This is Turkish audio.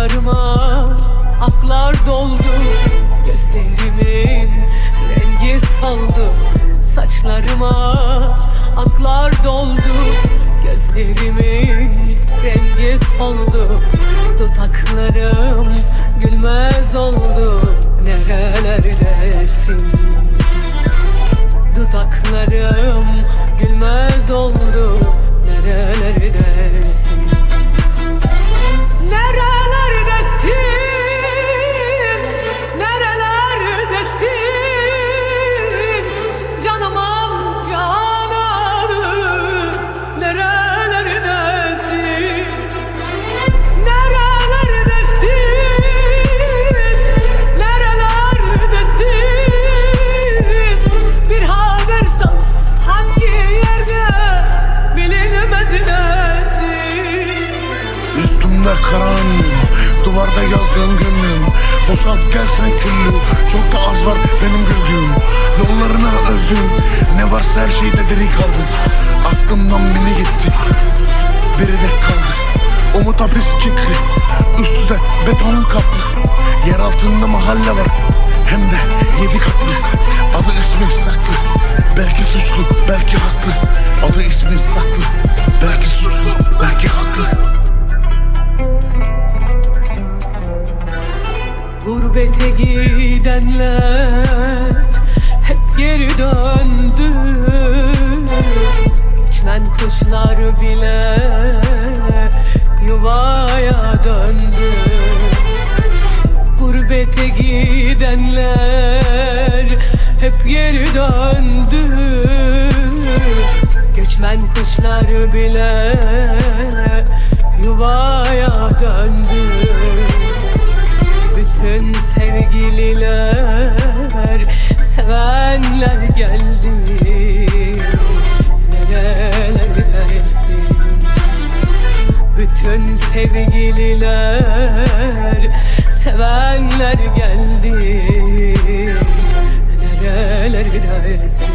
Yanlarıma aklar doldu Gözlerimin rengi saldı. Saçlarıma aklar doldu Gözlerimin rengi soldu. Dudaklarım gülmez oldu Nerelerdesin? Dudaklarım Üstümde karanlığım Duvarda yazdığım günlüğüm Boşalt gelsen küllü Çok da az var benim güldüğüm. Yollarına öldüm Ne varsa her şeyde diri kaldım. Aklımdan beni gitti Biri de kaldı. Umut hapis kilitli Üstü de beton kaplı. Yer altında mahalle var Hem de yedi katlı. Adı ismi saklı Belki suçlu belki haklı. Adı ismi saklı gidenler hep geri döndü. İçmen kuşlar bile yuvaya döndü. Gurbete gidenler hep geri döndü. Göçmen kuşlar bile sevenler geldi Nerelerdesin Bütün sevgililer, sevenler geldi. Nerelerdesin